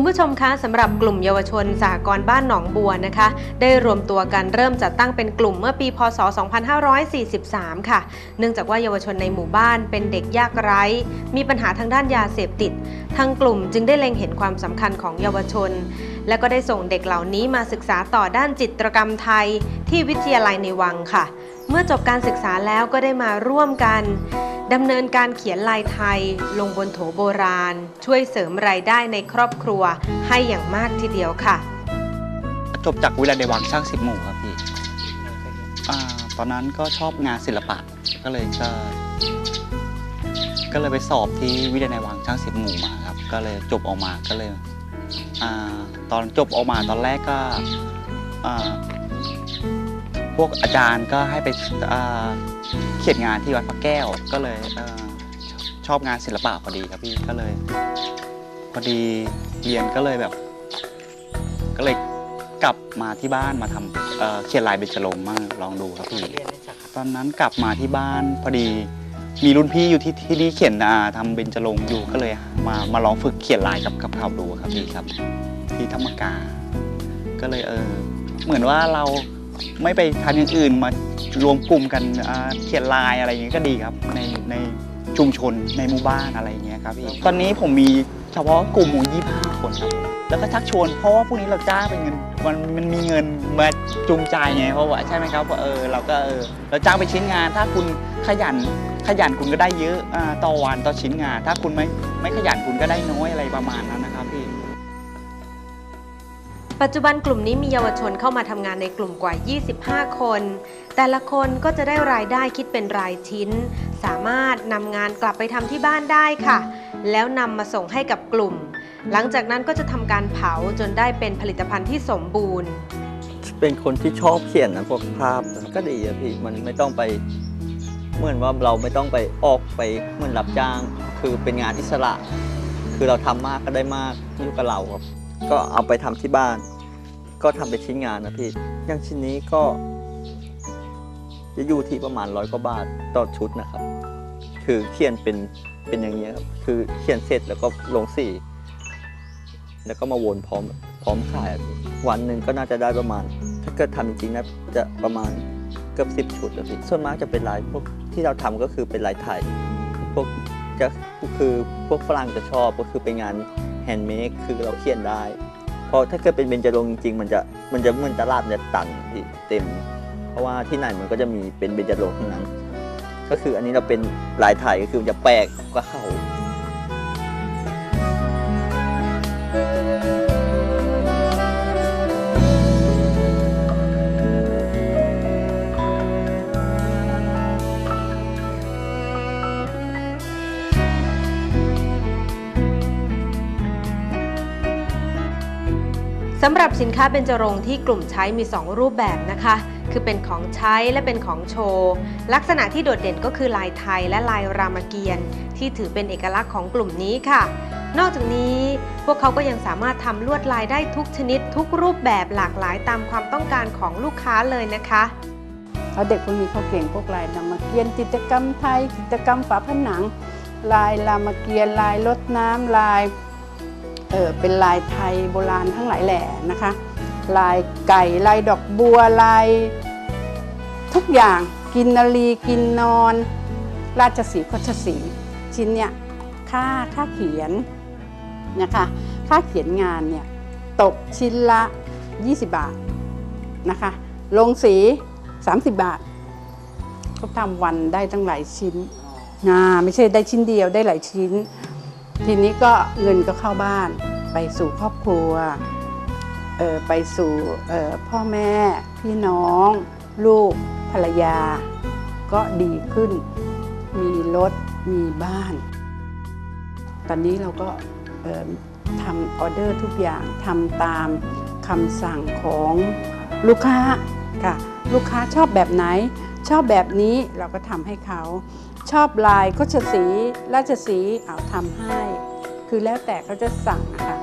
คุณผู้ชมคะสำหรับกลุ่มเยาวชนสหกรณ์บ้านหนองบัวนะคะ ได้รวมตัวกันเริ่มจัดตั้งเป็นกลุ่มเมื่อปี พศ 2543 ค่ะ เนื่องจากว่าเยาวชนในหมู่บ้านเป็นเด็กยากไร้ มีปัญหาทางด้านยาเสพติด ทางกลุ่มจึงได้เล็งเห็นความสำคัญของเยาวชน และก็ได้ส่งเด็กเหล่านี้มาศึกษาต่อด้านจิตรกรรมไทยที่วิทยาลัยในวังค่ะ เมื่อจบการศึกษาแล้วก็ได้มาร่วมกันดำเนินการเขียนลายไทย ลงบนโถโบราณ ช่วยเสริมรายได้ในครอบครัวให้อย่างมากทีเดียวค่ะ จบจากวิทยาลัยวังช่างสิบหมู่ครับพี่อ่าตอนนั้นก็ชอบงานศิลปะก็เลยก็ก็เลยไปสอบที่วิทยาลัยวังช่างสิบหมู่มาครับ ก็เลยจบออกมาก็เลยอตอนจบออกมาตอนแรกก็อ่า พวกอาจารย์ก็ให้ไปอ่าเขียนงานที่วัดพระแก้วก็เลยเอ่อชอบงานศิลปะพอดีครับพี่ก็เลย พอดีเรียนก็เลยแบบ ก็เลยกลับมาที่บ้านมาทำเอ่อเขียนลายเบญจรงค์มากลองดูครับพี่ตอนนั้นกลับมาที่บ้านพอดีมีรุ่นพี่อยู่ที่ที่นี่เขียนอ่าทำเบญจรงค์อยู่ก็เลยมามาลองฝึกเขียนลายกับกับเขาดูครับพี่ครับ ที่ธรรมกา ก็เลยเออเหมือนว่าเรา ไม่ไปทำอย่างอื่นมารวมกลุ่มกันเขียนลายอะไรอย่างเงี้ก็ดีครับ ในในชุมชนในหมู่บ้านอะไรอย่างเงี้ยครับพี่ตอนนี้ผมมีเฉพาะกลุ่มหมู่25คนครับแล้วก็ชักชวนเพราะว่าพวกนี้เราจ้างเป็นเงินมันมันมีเงินมาจูงใจไงเพราะว่าใช่ไหมครับเออเราก็เออเราจ้างไปชิ้นงาน ถ้าคุณขยันขยันคุณก็ได้เยอะต่อวันต่อชิ้นงาน ถ้าคุณไม่ไม่ขยันคุณก็ได้น้อยอะไรประมาณนั้นนะครับ ปัจจุบันกลุ่มนี้มีเยาวชนเข้ามาทำงานในกลุ่มกว่า 25 คน แต่ละคนก็จะได้รายได้คิดเป็นรายชิ้น สามารถนำงานกลับไปทำที่บ้านได้ค่ะ แล้วนำมาส่งให้กับกลุ่ม หลังจากนั้นก็จะทำการเผาจนได้เป็นผลิตภัณฑ์ที่สมบูรณ์ เป็นคนที่ชอบเขียนนะพวกภาพก็ดีอะพี่มันไม่ต้องไปเหมือนว่าเราไม่ต้องไปออกไปเหมือนรับจ้าง คือเป็นงานอิสระ คือเราทำมากก็ได้มากอยู่กับเราครับ ก็เอาไปทำที่บ้าน ก็ทำเป็นชิ้นงานนะพี่อย่างชิ้นนี้ก็ จะอยู่ที่ประมาณร้อยกว่าบาทต่อชุดนะครับ คือเขียนเป็นเป็นอย่างนี้ยครับคือเขียนเสร็จแล้วก็ลงสีแล้วก็มาวนพร้อมพร้อมขายวันหนึ่งก็น่าจะได้ประมาณ ถ้าเกิดทำจริงๆนะจะประมาณเกือบสิบชุดอะพี่ส่วนมากจะเป็นลายพวกที่เราทำก็คือเป็นลายไทยพวกจะคือพวกฝรั่งจะชอบก็คือเป็นงาน แฮนด์เมคคือเราเขียนได้ เพราะถ้าเกิดเป็นเบญจรงค์จริงๆมันจะมันจะเหมือนตลาดเนี่ยตันที่เต็ม เพราะว่าที่ไหนมันก็จะมีเป็นเบญจรงค์ทั้งนั้น ก็คืออันนี้เราเป็นลายถ่ายก็คือมันจะแปลกกว่าเขาำหรับสินค้าเบญจรงค์ที่กลุ่มใช้มี 2 รูปแบบนะคะ คือเป็นของใช้และเป็นของโชว์ ลักษณะที่โดดเด่นก็คือลายไทยและลายรามเกียรติ์ที่ถือเป็นเอกลักษณ์ของกลุ่มนี้ค่ะ นอกจากนี้พวกเขาก็ยังสามารถทำลวดลายได้ทุกชนิด ทุกรูปแบบหลากหลายตามความต้องการของลูกค้าเลยนะคะแล้วเด็กพวกนี้เขาเก่งพวกลายรามเกียรติ์จิตรกรรมไทยจิตรกรรมฝาผนัง ลายรามเกียรติ์ลายรดน้ำลาย เออเป็นลายไทยโบราณทั้งหลายแหล่นะคะ ลายไก่ลายดอกบัวลายทุกอย่างกินนารีกินนอน ราชสีโคชสีชิ้นเนี่ยค่าค่าเขียนนะคะค่าเขียนงานเนี่ยตกชิ้นละ 20 บาทนะคะลงสี 30 บาทเขาทำวันได้ตั้งหลายชิ้นอ่าไม่ใช่ได้ชิ้นเดียวได้หลายชิ้น ทีนี้ก็เงินก็เข้าบ้าน ไปสู่ครอบครัวไปสู่พ่อแม่พี่น้อง ลูกภรรยา ก็ดีขึ้น มีรถมีบ้าน ตอนนี้เราก็ทำออเดอร์ทุกอย่างทำตามคำสั่งของลูกค้าค่ะ ลูกค้าชอบแบบไหน ชอบแบบนี้เราก็ทำให้เขา ชอบลายโคชสีราชสีห์เอาทำให้ คือแล้วแต่เขาจะสั่งนะคะ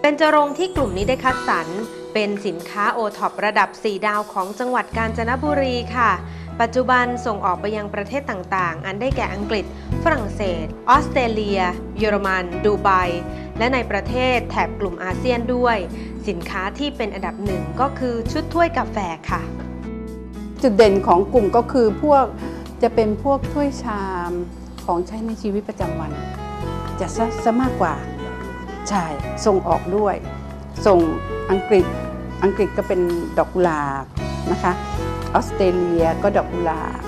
เบญจรงค์ที่กลุ่มนี้ได้คัดสรรเป็นสินค้าโอท็อประดับ 4 ดาวของจังหวัดกาญจนบุรีค่ะ ปัจจุบันส่งออกไปยังประเทศต่างๆ อันได้แก่อังกฤษ ฝรั่งเศส ออสเตรเลีย เยอรมัน ดูไบ และในประเทศแถบกลุ่มอาเซียนด้วย สินค้าที่เป็นอันดับหนึ่งก็คือชุดถ้วยกาแฟค่ะ จุดเด่นของกลุ่มก็คือพวก จะเป็นพวกถ้วยชามของใช้ในชีวิตประจำวัน จะซะซะมากกว่า ใช่ ส่งออกด้วย ส่งอังกฤษ อังกฤษก็เป็นดอกกุหลาบนะคะ ออสเตรเลียก็ดอกกุหลาบ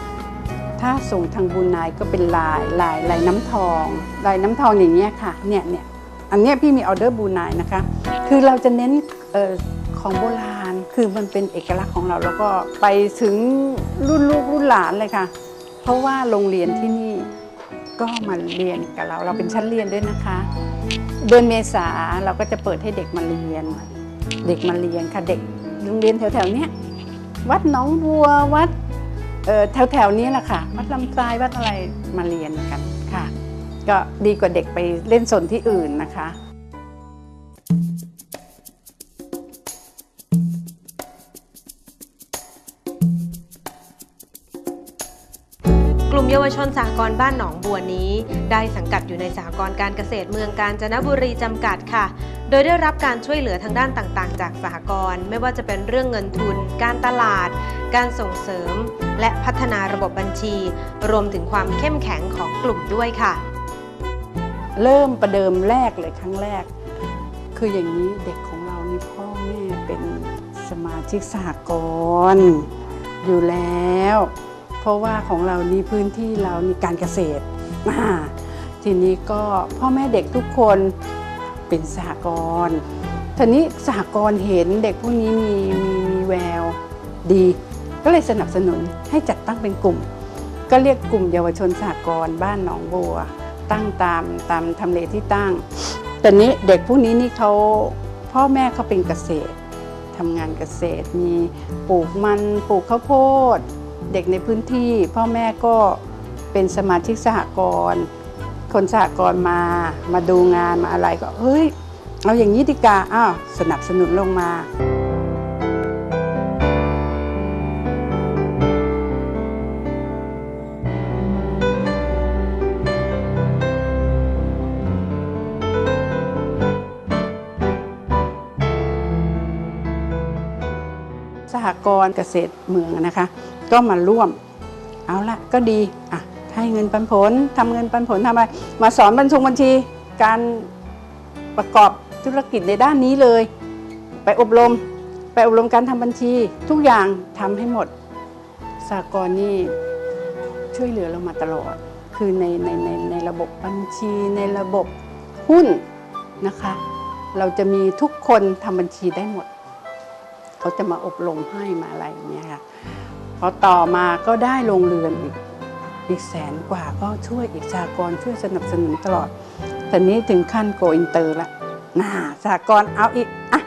ถ้าส่งทางบรูไนก็เป็นลายลายลายน้ำทอง ลายน้ำทองอย่างเงี้ยค่ะ เนี่ยเนี่ยอันเนี้ยพี่มีออเดอร์บรูไนนะคะ คือเราจะเน้นออของโบราณ คือมันเป็นเอกลักษณ์ของเรา แล้วก็ไปถึงรุ่นลูกรุ่นหลานเลยค่ะ เพราะว่าโรงเรียนที่นี่ก็มาเรียนกับเรา เราเป็นชั้นเรียนด้วยนะคะ เดือนเมษาเราก็จะเปิดให้เด็กมาเรียน เด็กมาเรียนค่ะเด็กโรงเรียนแถวๆเนี้ยวัดหนองบัววัดเออแถวๆนี้แหละค่ะ วัดลำทรายวัดอะไรมาเรียนกันค่ะ ก็ดีกว่าเด็กไปเล่นสนที่อื่นนะคะาวชนสหกรณ์บ้านหนองบัวนี้ ได้สังกัดอยู่ในสหกรณ์การเกษตรเมืองกาญจนบุรีจำกัดค่ะ โดยได้รับการช่วยเหลือทางด้านต่างๆ จากสหกรณ์ไม่ว่าจะเป็นเรื่องเงินทุน การตลาด การส่งเสริม และพัฒนาระบบบัญชี รวมถึงความเข้มแข็งของกลุ่มด้วยค่ะ เริ่มประเดิมแรกเลยครั้งแรก คืออย่างนี้เด็กของเรานี่พ่อแม่เป็นสมาชิกสหกรณ์อยู่แล้ว เพราะว่าของเรานี่พื้นที่เรานี่การเกษตร ทีนี้ก็พ่อแม่เด็กทุกคนเป็นสหกรณ์ทีนี้สหกรณ์เห็นเด็กพวกนี้มีมีมีแววดี ก็เลยสนับสนุนให้จัดตั้งเป็นกลุ่ม ก็เรียกกลุ่มเยาวชนสหกรณ์บ้านหนองบัว ตั้งตามตามทำเลที่ตั้งแต่นี้เด็กพวกนี้นี่เขาพ่อแม่เขาเป็นเกษตรทำงานเกษตรมีปลูกมันปลูกข้าวโพด เด็กในพื้นที่ พ่อแม่ก็เป็นสมาชิกสหกรณ์คนสหกรณ์มามาดูงานมาอะไรก็เฮ้ย เอาอย่างนี้ดีกาอ้าวสนับสนุนลงมา หกรณ์เกษตรเมืองนะคะ ก็มาร่วม เอาละก็ดีอะให้เงินปันผลทำเงินปันผลทำอะไรมาสอนบัญชงบัญชีการประกอบธุรกิจในด้านนี้เลย ไปอบรม ไปอบรมการทำบัญชี ทุกอย่างทำให้หมดสหกรณ์นี่ช่วยเหลือเรามาตลอด คือในในในในระบบบัญชีในระบบหุ้นนะคะ เราจะมีทุกคนทำบัญชีได้หมด เขาจะมาอบรมให้มาอะไรอย่างเงี้ยค่ะพอต่อมาก็ได้โรงเรือนอีกอีกแสนกว่าก็ช่วยอีกสากร์ช่วยสนับสนุนตลอด แต่นี้ถึงขั้นโกอินเตอร์ละน่าสากรเอาอีกอะ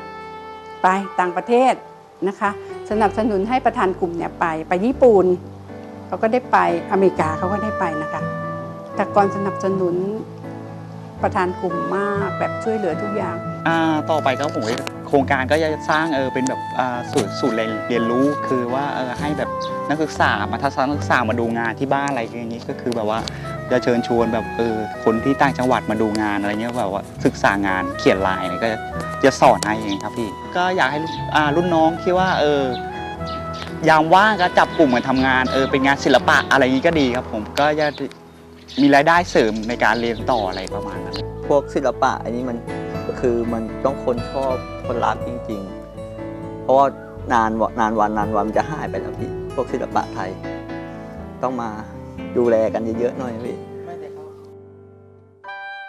ไปต่างประเทศนะคะ สนับสนุนให้ประธานกลุ่มเนี่ยไป ไปญี่ปุ่นเขาก็ได้ไปอเมริกาเขาก็ได้ไปนะคะสากรสนับสนุนประธานกลุ่มมากแบบช่วยเหลือทุกอย่าง อ่า ต่อไปก็ผม ครงการก็จะสร้างเออเป็นแบบอ่าศูนย์ศูนย์เรียนเรียนรู้คือว่าเออให้แบบนักศึกษามาทัศนศึกษามาดูงานที่บ้านอะไรอย่างนี้ก็คือแบบว่าจะเชิญชวนแบบเออคนที่ต่างจังหวัดมาดูงานอะไรเงี้ยแบบว่าศึกษางานเขียนลายอะไรก็จะสอนให้เองครับพี่ก็อยากให้รุ่นรุ่นน้องที่ว่าเออยามว่างก็จับกลุ่มกันทำงานเออเป็นงานศิลปะอะไรอย่างนี้ก็ดีครับ ผมก็จะมีรายได้เสริมในการเรียนต่ออะไรประมาณนั้นพวกศิลปะอันนี้มัน คือมันต้องคนชอบคนรักจริง ๆ เพราะว่านานวันนานวันนานวันจะหายไปแล้วพี่พวกศิลปะไทย ต้องมาดูแลกันเยอะๆหน่อยพี่